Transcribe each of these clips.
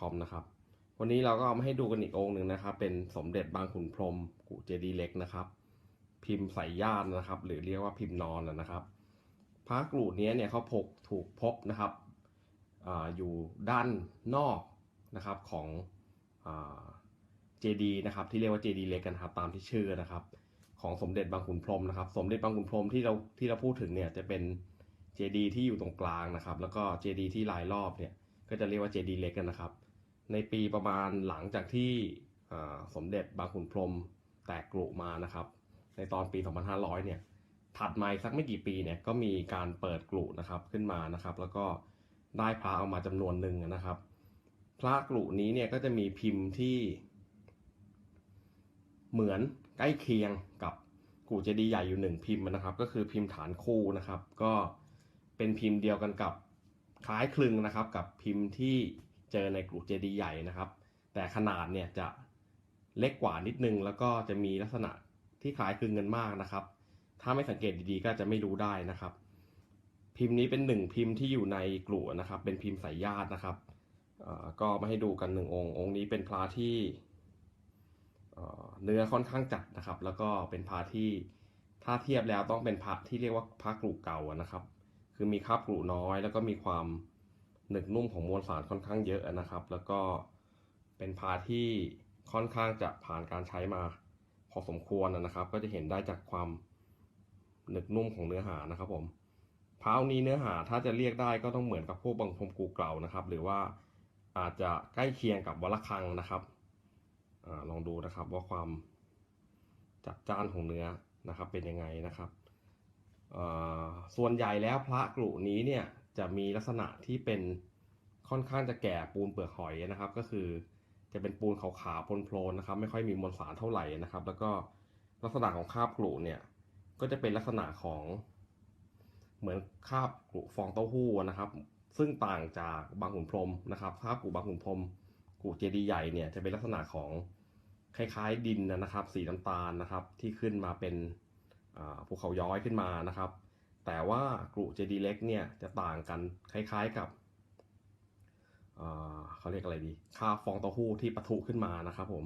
.com นะครับวันนี้เราก็เอามาให้ดูกันอีกองค์หนึ่งนะครับ เป็นสมเด็จบางขุนพรหมกุเจดีเล็กนะครับ พิมพ์ใส่ย่านนะครับ หรือเรียกว่าพิมพ์นอนนะครับพระกรุนี้เนี่ยเขาพกถูกพบนะครับออยู่ด้านนอกนะครับของเจดีนะครับ ที่เรียกว่าเจดีเล็กกันครับตามที่ชื่อนะครับ ของสมเด็จบางขุนพรหมนะครับ สมเด็จบางขุนพรหมที่เราที่เราพูดถึงเนี่ยจะเป็นเจดีที่อยู่ตรงกลางนะครับ แล้วก็เจดีที่ลายรอบเนี่ย ก็จะเรียกว่าเจดีเล็กกันนะครับ ในปีประมาณหลังจากที่สมเด็จบางขุนพรมแตกกรุมานะครับ ในตอนปี 2500 เนี่ย ถัดมาสักไม่กี่ปีเนี่ยก็มีการเปิดกรุนะครับขึ้นมานะครับ แล้วก็ได้พระเอามาจำนวนหนึ่งนะครับ พระกรุนี้เนี่ยก็จะมีพิมพ์ที่ เหมือนใกล้เคียงกับกูเจดีย์ใหญ่อยู่หนึ่งพิมพ์นะครับ ก็คือพิมพ์ฐานคู่นะครับ ก็เป็นพิมพ์เดียวกันกับ คล้ายคลึงนะครับกับพิมพ์ที่เจอในกรุเจดีย์ใหญ่นะครับ แต่ขนาดเนี่ยจะเล็กกว่านิดนึง แล้วก็จะมีลักษณะที่คล้ายคลึงกันมากนะครับ ถ้าไม่สังเกตดีๆก็จะไม่รู้ได้นะครับ พิมพ์นี้เป็นหนึ่งพิมพ์ที่อยู่ในกลุ่นะครับ เป็นพิมพ์สายญาตินะครับก็มาให้ดูกันหนึ่งองค์ องค์นี้เป็นพระที่เนื้อค่อนข้างจัดนะครับ แล้วก็เป็นพระที่ถ้าเทียบแล้วต้องเป็นพระที่เรียกว่าพระกลุ่เก่านะครับ คือมีคาบกลุ่น้อย แล้วก็มีความหนึบนุ่มของมวลสารค่อนข้างเยอะนะครับ แล้วก็เป็นพระที่ค่อนข้างจะผ่านการใช้มาพอสมควรนะครับ ก็จะเห็นได้จากความหนึบนุ่มของเนื้อหานะครับผมพาวนี้เนื้อหาถ้าจะเรียกได้ก็ต้องเหมือนกับพวกบางพรมกูเก่านะครับ หรือว่าอาจจะใกล้เคียงกับวรคังนะครับอลองดูนะครับว่าความจัดจ้านของเนื้อนะครับเป็นยังไงนะครับ ส่วนใหญ่แล้วพระกรุนี้เนี่ยจะมีลักษณะที่เป็นค่อนข้างจะแก่ปูนเปลือกหอยนะครับ ก็คือจะเป็นปูนขาวๆโพลนๆนะครับ ไม่ค่อยมีมวลสารเท่าไหร่นะครับ แล้วก็ลักษณะของคาบกรุเนี่ยก็จะเป็นลักษณะของเหมือนคาบกรุฟองเต้าหู้นะครับ ซึ่งต่างจากบางขุนพรมนะครับคาบกรุบางขุนพรมกรุเจดีย์ใหญ่เนี่ยจะเป็นลักษณะของคล้ายๆดินนะครับ สีน้ำตาลนะครับ ที่ขึ้นมาเป็น ภูเขาย้อยขึ้นมานะครับ แต่ว่ากรุเจดีเล็กเนี่ยจะต่างกันคล้ายๆกับเขาเรียกอะไรดีค่าฟองเต้าหู้ที่ปะทุขึ้นมานะครับผม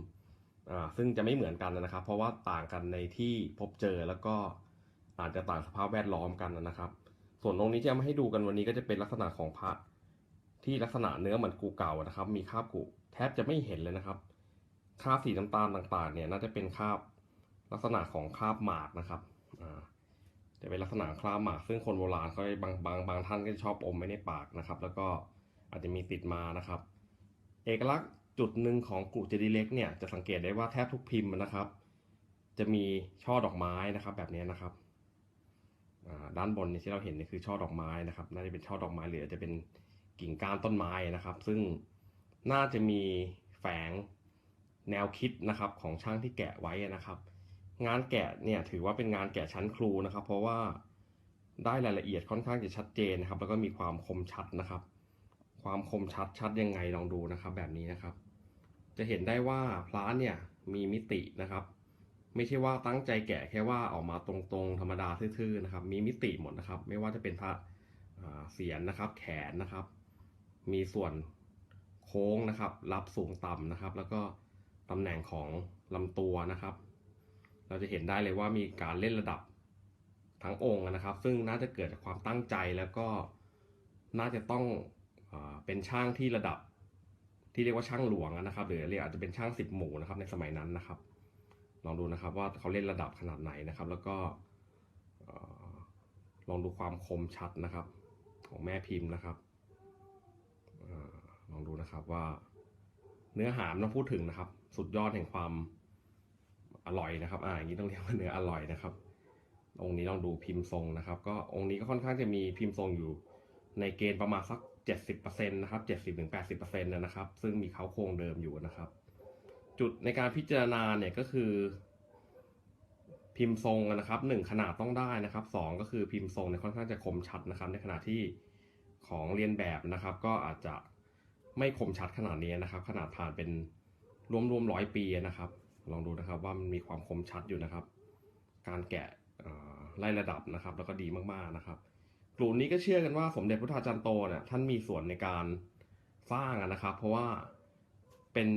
ซึ่งจะไม่เหมือนกันนะครับ เพราะว่าต่างกันในที่พบเจอแล้วก็อาจจะต่างสภาพแวดล้อมกันนะครับ ส่วนตรงนี้ที่มาให้ดูกันวันนี้ก็จะเป็นลักษณะของพระที่ลักษณะเนื้อเหมือนกูเก่านะครับ มีคราบกูแทบจะไม่เห็นเลยนะครับคราบสีน้ำตาลต่างๆเนี่ยน่าจะเป็นคราบลักษณะของคราบหมากนะครับ จะเป็นลักษณะคราบหมากซึ่งคนโบราณเขาบางบางบางท่านก็ชอบอมไว้ในปากนะครับ แล้วก็อาจจะมีติดมานะครับ เอกลักษณ์จุดหนึ่งของกุเจดีเล็กเนี่ยจะสังเกตได้ว่าแทบทุกพิมพ์นะครับ จะมีช่อดอกไม้นะครับ แบบนี้นะครับด้านบนที่เราเห็นนี่คือช่อดอกไม้นะครับน่าจะเป็นช่อดอกไม้หรือจะเป็นกิ่งก้านต้นไม้นะครับ ซึ่งน่าจะมีแฝงแนวคิดนะครับของช่างที่แกะไว้นะครับ งานแกะเนี่ยถือว่าเป็นงานแกะชั้นครูนะครับ เพราะว่าได้รายละเอียดค่อนข้างจะชัดเจนนะครับ แล้วก็มีความคมชัดนะครับ ความคมชัดชัดยังไงลองดูนะครับ แบบนี้นะครับ จะเห็นได้ว่าพระเนี่ยมีมิตินะครับ ไม่ใช่ว่าตั้งใจแกะแค่ว่าออกมาตรงๆ ธรรมดาทื่อๆนะครับ มีมิติหมดนะครับ ไม่ว่าจะเป็นพระเสียนนะครับ แขนนะครับ มีส่วนโค้งนะครับ รับสูงต่ำนะครับ แล้วก็ตำแหน่งของลำตัวนะครับ เราจะเห็นได้เลยว่ามีการเล่นระดับทั้งองค์นะครับ ซึ่งน่าจะเกิดจากความตั้งใจแล้วก็น่าจะต้องอเป็นช่างที่ระดับที่เรียกว่าช่างหลวงนะครับหรือเรียกอาจจะเป็นช่างสิบหมู่นะครับในสมัยนั้นนะครับ ลองดูนะครับว่าเขาเล่นระดับขนาดไหนนะครับ แล้วก็ลองดูความคมชัดนะครับ ของแม่พิมพ์นะครับลองดูนะครับว่าเนื้อหามต้องพูดถึงนะครับ สุดยอดแห่งความ อร่อยนะครับ อ่าอย่างนี้ต้องเรียกว่าเนื้ออร่อยนะครับ องค์นี้ลองดูพิมพ์ทรงนะครับ ก็องค์นี้ก็ค่อนข้างจะมีพิมพ์ทรงอยู่ในเกณฑ์ประมาณสัก 70%นะครับ 70-80%นะครับ ซึ่งมีเขาโครงเดิมอยู่นะครับ จุดในการพิจารณาเนี่ยก็คือ พิมพ์ทรงนะครับหนึ่งขนาดต้องได้นะครับสองก็คือพิมพ์ทรงเนี่ยค่อนข้างจะคมชัดนะครับ ในขณะที่ของเรียนแบบนะครับ ก็อาจจะไม่คมชัดขนาดนี้นะครับ ขนาดผ่านเป็นรวมๆร้อยปีนะครับ ลองดูนะครับว่ามันมีความคมชัดอยู่นะครับ การแกะไล่ระดับนะครับ แล้วก็ดีมากๆนะครับกลุ่มนี้ก็เชื่อกันว่าสมเด็จพระธาจารย์โตเนี่ยท่านมีส่วนในการสร้างนะครับ เพราะว่าเป็น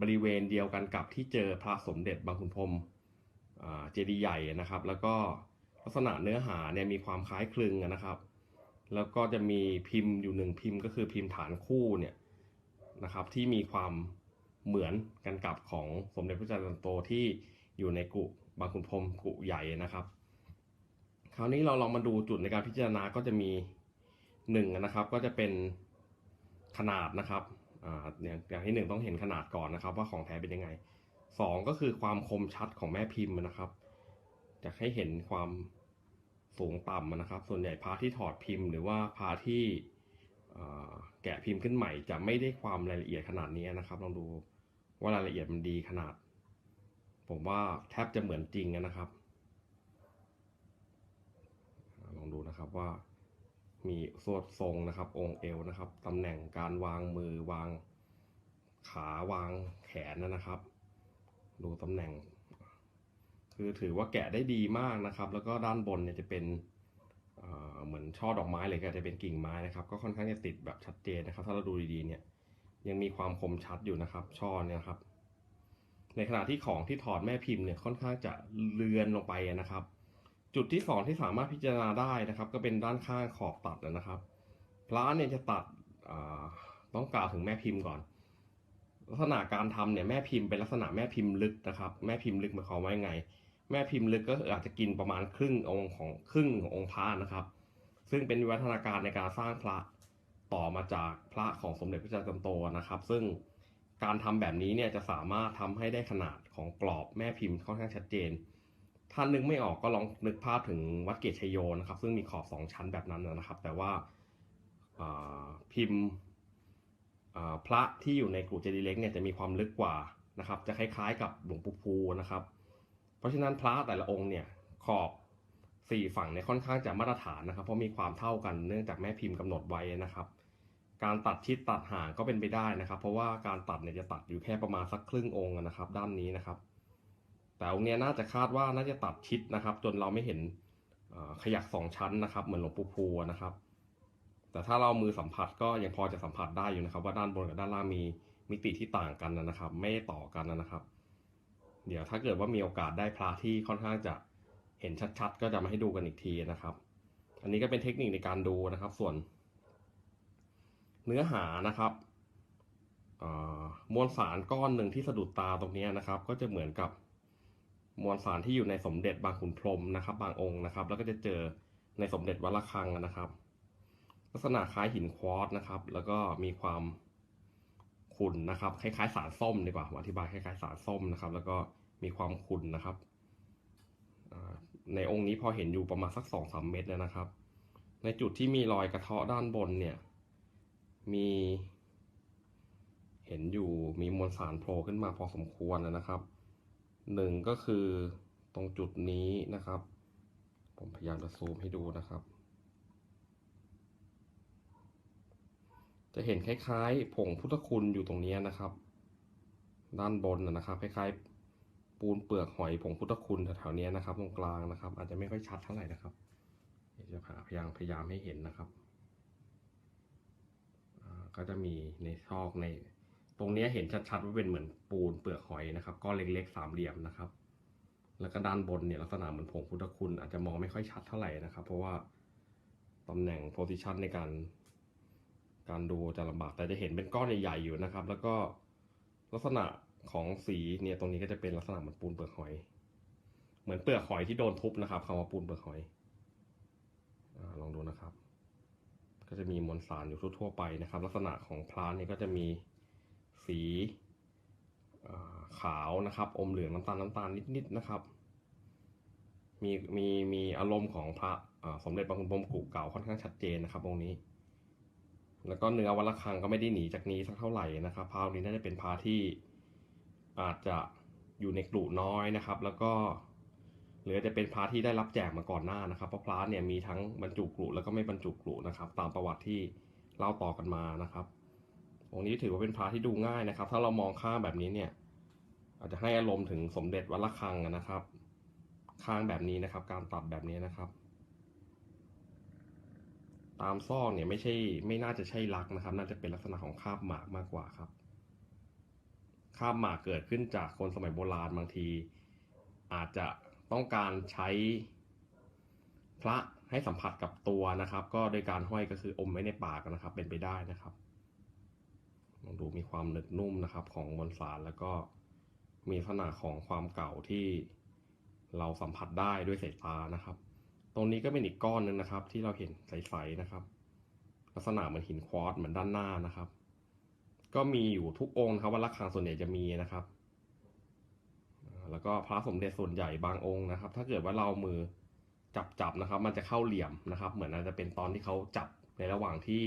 บริเวณเดียวกันกับที่เจอพระสมเด็จบางขุนพรมเจดีย์ใหญ่นะครับ แล้วก็ลักษณะเนื้อหาเนี่ยมีความคล้ายคลึงนะครับ แล้วก็จะมีพิมพ์อยู่หนึ่งพิมพ์ ก็คือพิมพ์ฐานคู่เนี่ยนะครับ ที่มีความ เหมือนกันกับของสมเด็จพระเจ้าตนโตที่อยู่ในกุบางขุนพรมกุใหญ่นะครับ คราวนี้เราลองมาดูจุดในการพิจารณาก็จะมีหนึ่งนะครับ ก็จะเป็นขนาดนะครับอ่าอย่างที่หนึ่งต้องเห็นขนาดก่อนนะครับ ว่าของแท้เป็นยังไงสองก็คือความคมชัดของแม่พิมพ์นะครับจะให้เห็นความสูงต่ำนะครับ ส่วนใหญ่พาที่ถอดพิมพ์ หรือว่าพาที่แกะพิมพ์ขึ้นใหม่จะไม่ได้ความรายละเอียดขนาดนี้นะครับ ลองดู ว่ารายละเอียดมันดีขนาด ผมว่าแทบจะเหมือนจริงนะครับ ลองดูนะครับว่ามีสวดทรงนะครับ องค์เอวนะครับตำแหน่งการวางมือวางขาวางแขนนะครับ ดูตำแหน่ง คือถือว่าแกะได้ดีมากนะครับ แล้วก็ด้านบนเนี่ยจะเป็นเเหมือนช่อดอกไม้เลยก็จะเป็นกิ่งไม้นะครับ ก็ค่อนข้างจะติดแบบชัดเจนนะครับ ถ้าเราดูดีๆเนี่ย ยังมีความคมชัดอยู่นะครับ ช่อเนี่ยครับ ในขณะที่ของที่ถอดแม่พิมพ์เนี่ยค่อนข้างจะเลือนลงไปนะครับ จุดที่สองที่สามารถพิจารณาได้นะครับ ก็เป็นด้านข้างขอบตัดนะครับ พระเนี่ยจะตัดต้องกล่าวถึงแม่พิมพ์ก่อน ลักษณะการทำเนี่ยแม่พิมพ์เป็นลักษณะแม่พิมพ์ลึกนะครับ แม่พิมพ์ลึกหมายความว่ายังไง แม่พิมพ์ลึกก็อาจจะกินประมาณครึ่งองค์ของครึ่งขององค์พระนะครับ ซึ่งเป็นวิวัฒนาการในการสร้างพระ ต่อมาจากพระของสมเด็จพระจ้าจันโตนะครับ ซึ่งการทำแบบนี้เนี่ยจะสามารถทำให้ได้ขนาดของกรอบแม่พิมพ์ค่อนข้างชัดเจนถ้านนึกไม่ออกก็ลองนึกภาพถึงวัดเกตชัยโยนะครับ ซึ่งมีขอบสองชั้นแบบนั้นนะครับ แต่ว่าาพิมพ์พระที่อยู่ในกรุเจดีย์เล็กเนี่ยจะมีความลึกกว่านะครับ จะคล้ายๆกับหลวงปู่ภูนะครับ เพราะฉะนั้นพระแต่ละองค์เนี่ยขอบสี่ฝั่งเนี่ยค่อนข้างจะมาตรฐานนะครับ เพราะมีความเท่ากันเนื่องจากแม่พิมพ์กำหนดไว้นะครับ การตัดชิดตัดห่างก็เป็นไปได้นะครับ เพราะว่าการตัดเนี่ยจะตัดอยู่แค่ประมาณสักครึ่งองค์นะครับ ด้านนี้นะครับ แต่องค์เนี้ยน่าจะคาดว่าน่าจะตัดชิดนะครับ จนเราไม่เห็นขยักสองชั้นนะครับ เหมือนหลวงปู่ภูนะครับ แต่ถ้าเรามือสัมผัสก็ยังพอจะสัมผัสได้อยู่นะครับ ว่าด้านบนกับด้านล่างมีมิติที่ต่างกันนะครับ ไม่ต่อกันนะครับ เดี๋ยวถ้าเกิดว่ามีโอกาสได้พระที่ค่อนข้างจะเห็นชัดๆ ก็จะมาให้ดูกันอีกทีนะครับ อันนี้ก็เป็นเทคนิคในการดูนะครับ ส่วน เนื้อหานะครับมวลสารก้อนหนึ่งที่สะดุดตาตรงนี้นะครับ ก็จะเหมือนกับมวลสารที่อยู่ในสมเด็จบางขุนพรหมนะครับ บางองค์นะครับ แล้วก็จะเจอในสมเด็จวัดระฆังนะครับ ลักษณะคล้ายหินควอตนะครับ แล้วก็มีความขุ่นนะครับ คล้ายๆ สารส้มดีกว่าอธิบายคล้ายๆสารส้มนะครับ แล้วก็มีความขุ่นนะครับในองค์นี้พอเห็นอยู่ประมาณสักสองสามเมตรแล้วนะครับ ในจุดที่มีรอยกระเทาะด้านบนเนี่ย มีเห็นอยู่มีมวลสารโผล่ขึ้นมาพอสมควรนะครับหนึ่งก็คือตรงจุดนี้นะครับ ผมพยายามจะซูมให้ดูนะครับ จะเห็นคล้ายๆ ผงพุทธคุณอยู่ตรงนี้นะครับ ด้านบนนะครับคล้ายๆ ปูนเปลือกหอยผงพุทธคุณแถวๆนี้นะครับ ตรงกลางนะครับ อาจจะไม่ค่อยชัดเท่าไหร่นะครับจะพยายามพยายามให้เห็นนะครับ ก็จะมีในซอกใน ตรงนี้เห็นชัดๆว่าเป็นเหมือนปูนเปลือกหอยนะครับก้อนเล็กๆสามเหลี่ยมนะครับ แล้วก็ด้านบนเนี่ยลักษณะเหมือนผงพุทธคุณอาจจะมองไม่ค่อยชัดเท่าไหร่นะครับ เพราะว่าตำแหน่งโพซิชันในการ การดูจะลำบากแต่จะเห็นเป็นก้อนใหญ่ๆอยู่นะครับ แล้วก็ลักษณะของสีเนี่ยตรงนี้ก็จะเป็นลักษณะเหมือนปูนเปลือกหอย เหมือนเปลือกหอยที่โดนทุบนะครับคำว่าปูนเปลือกหอยอลองดูนะครับ ก็จะมีมวลสารอยู่ทั่วไปนะครับ ลักษณะของพลาเนี่ยก็จะมีสีขาวนะครับ อมเหลืองน้ำตาลน้ำตาลนิดๆนะครับ มีมีมีอารมณ์ของพระสมเด็จพระคุณพรมกุเก่าค่อนข้างชัดเจนนะครับ องค์นี้ แล้วก็เนื้อวัดระฆังก็ไม่ได้หนีจากนี้สักเท่าไหร่นะครับพระองค์นี้น่าจะเป็นพระที่อาจจะอยู่ในกลุ่น้อยนะครับ แล้วก็ หรือจะเป็นพระที่ได้รับแจกมาก่อนหน้านะครับ เพราะพระเนี่ยมีทั้งบรรจุกลุ่แล้วก็ไม่บรรจุกลุ่นะครับ ตามประวัติที่เล่าต่อกันมานะครับองค์นี้ถือว่าเป็นพระที่ดูง่ายนะครับ ถ้าเรามองข้างแบบนี้เนี่ย อาจจะให้อารมณ์ถึงสมเด็จวัดระฆังนะครับ ข้างแบบนี้นะครับ การตัดแบบนี้นะครับ ตามซอกเนี่ยไม่ใช่ไม่น่าจะใช่ลักนะครับ น่าจะเป็นลักษณะของคาบหมากมากกว่าครับคาบหมากเกิดขึ้นจากคนสมัยโบราณบางที อาจจะ ต้องการใช้พระให้สัมผัสกับตัวนะครับ ก็โดยการห้อยก็คืออมไว้ในปากนะครับ เป็นไปได้นะครับลองดูมีความหนึบนุ่มนะครับ ของมวลสารแล้วก็มีลักษณะของความเก่าที่เราสัมผัสได้ด้วยสายตานะครับ ตรงนี้ก็เป็นอีกก้อนหนึ่งนะครับ ที่เราเห็นใสๆนะครับ ลักษณะเหมือนหินควอตซ์เหมือนด้านหน้านะครับ ก็มีอยู่ทุกองค์ครับวัดระฆังส่วนใหญ่จะมีนะครับ แล้วก็พระสมเด็จส่วนใหญ่บางองค์นะครับ ถ้าเกิดว่าเรามือจับจับนะครับ มันจะเข้าเหลี่ยมนะครับ เหมือนอาจจะเป็นตอนที่เขาจับในระหว่างที่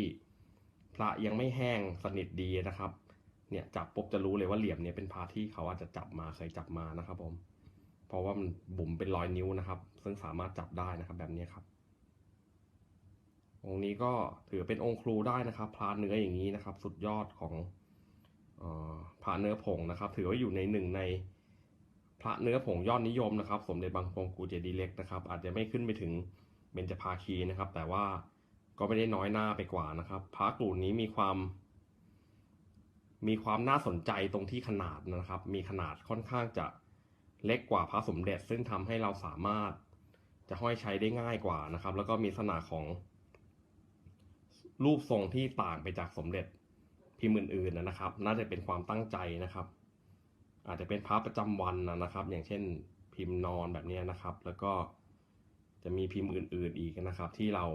พระยังไม่แห้งสนิทดีนะครับ เนี่ยจับปุ๊บจะรู้เลยว่าเหลี่ยมเนี่ยเป็นพระที่เขาอาจจะจับมาเคยจับมานะครับผมเพราะว่ามันบุ๋มเป็นรอยนิ้วนะครับ ซึ่งสามารถจับได้นะครับแบบนี้ครับ องค์นี้ก็ถือเป็นองค์ครูได้นะครับพระเนื้ออย่างนี้นะครับ สุดยอดของออพระเนื้อผงนะครับ ถือว่าอยู่ในหนึ่งใน ระเนื้อผงยอดนิยมนะครับ สมเด็จบางพงกูเจดีเล็กนะครับ อาจจะไม่ขึ้นไปถึงเบญจภาคีนะครับ แต่ว่าก็ไม่ได้น้อยหน้าไปกว่านะครับ พระกลุ่มนี้มีความ มีความน่าสนใจตรงที่ขนาดนะครับ มีขนาดค่อนข้างจะเล็กกว่าพระสมเด็จ ซึ่งทำให้เราสามารถจะห้อยใช้ได้ง่ายกว่านะครับ แล้วก็มีลักษณะของรูปทรงที่ต่างไปจากสมเด็จพิมพ์อื่นๆนะครับ น่าจะเป็นความตั้งใจนะครับ อาจจะเป็นพระประจำวันนะครับ อย่างเช่นพิมพ์นอนแบบนี้นะครับ แล้วก็จะมีพิมพ์อื่น ๆอีกนะครับ ที่เรา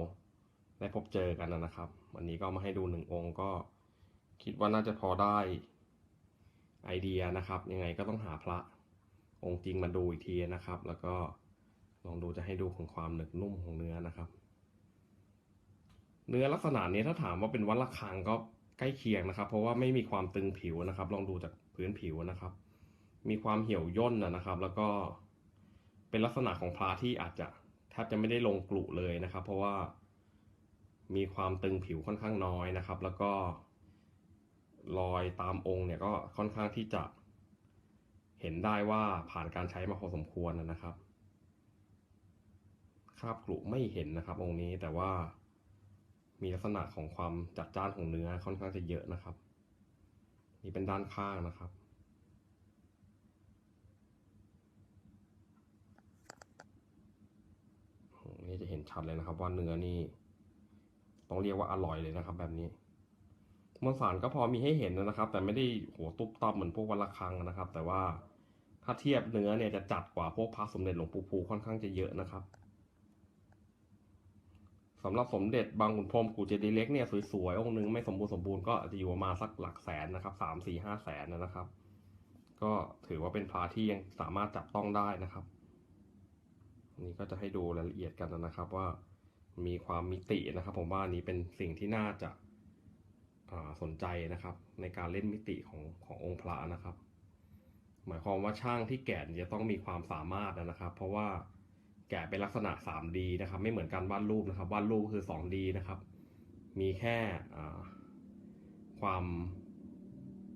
ได้พบเจอกันนะครับ วันนี้ก็มาให้ดูหนึ่งองค์ก็คิดว่าน่าจะพอได้ไอเดียนะครับ ยังไงก็ต้องหาพระองค์จริงมาดูอีกทีนะครับ แล้วก็ลองดูจะให้ดูของความหนึบนุ่มของเนื้อนะครับ เนื้อลักษณะนี้ถ้าถามว่าเป็นวัดระฆังก็ใกล้เคียงนะครับ เพราะว่าไม่มีความตึงผิวนะครับ ลองดูจากพื้นผิวนะครับ มีความเหี่ยวย่นนะครับ แล้วก็เป็นลักษณะของพระที่อาจจะแทบจะไม่ได้ลงกลุเลยนะครับ เพราะว่ามีความตึงผิวค่อนข้างน้อยนะครับ แล้วก็รอยตามองค์เนี่ยก็ค่อนข้างที่จะเห็นได้ว่าผ่านการใช้มาพอสมควรนะครับคราบกลุไม่เห็นนะครับ องค์นี้แต่ว่ามีลักษณะของความจัดจ้านของเนื้อค่อนข้างจะเยอะนะครับ นี่เป็นด้านข้างนะครับ นี่จะเห็น ชัดเลยนะครับ ว่าเนื้อนี่ต้องเรียกว่าอร่อยเลยนะครับ แบบนี้มวลสารก็พอมีให้เห็นนะครับ แต่ไม่ได้โหตุ๊บตับเหมือนพวกวันละครังนะครับ แต่ว่าถ้าเทียบเนื้อเนี่ยจะจัดกว่าพวกพระสมเด็จหลวงปู่ภูค่อนข้างจะเยอะนะครับสำหรับสมเด็จบางขุนพรมกูเจดีเล็กเนี่ยสวยๆองค์นึงไม่สมบูรณ์สมบูรณ์ก็จะอยู่ประมาณสักหลักแสนนะครับสามสี่ห้าแสนนะครับ ก็ถือว่าเป็นพระที่ยังสามารถจับต้องได้นะครับ นนี้ก็จะให้ดูรายละเอียดกันนะครับว่ามีความมิตินะครับ ผมว่าอันนี้เป็นสิ่งที่น่าจะาสนใจนะครับ ในการเล่นมิติของขององค์พระนะครับ หมายความว่าช่างที่แกะจะต้องมีความสามารถนะครับ เพราะว่าแกะเป็นลักษณะ 3D นะครับ ไม่เหมือนการวาดรูปนะครับวาดรูปคือ 2D นะครับ มีแค่ความ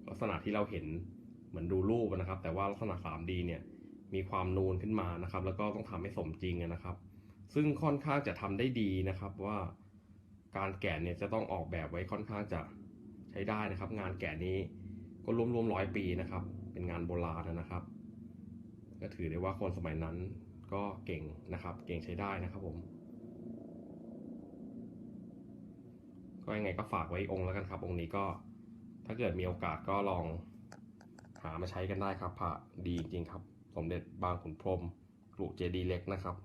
ลักษณะที่เราเห็นเหมือนดูรูปนะครับ แต่ว่าลักษณะ 3D เนี่ย มีความนูนขึ้นมานะครับ แล้วก็ต้องทำให้สมจริงนะครับ ซึ่งค่อนข้างจะทำได้ดีนะครับว่าการแกะเนี่ยจะต้องออกแบบไว้ค่อนข้างจะใช้ได้นะครับ งานแกะนี้ก็รวมๆร้อยปีนะครับ เป็นงานโบราณนะครับ ก็ถือได้ว่าคนสมัยนั้นก็เก่งนะครับ เก่งใช้ได้นะครับผม ก็ยังไงก็ฝากไว้องค์แล้วกันครับ องค์นี้ก็ถ้าเกิดมีโอกาสก็ลองหามาใช้กันได้ครับพระดีจริงครับ สมเด็จบางขุนพรมกรุเจดีเล็กนะครับ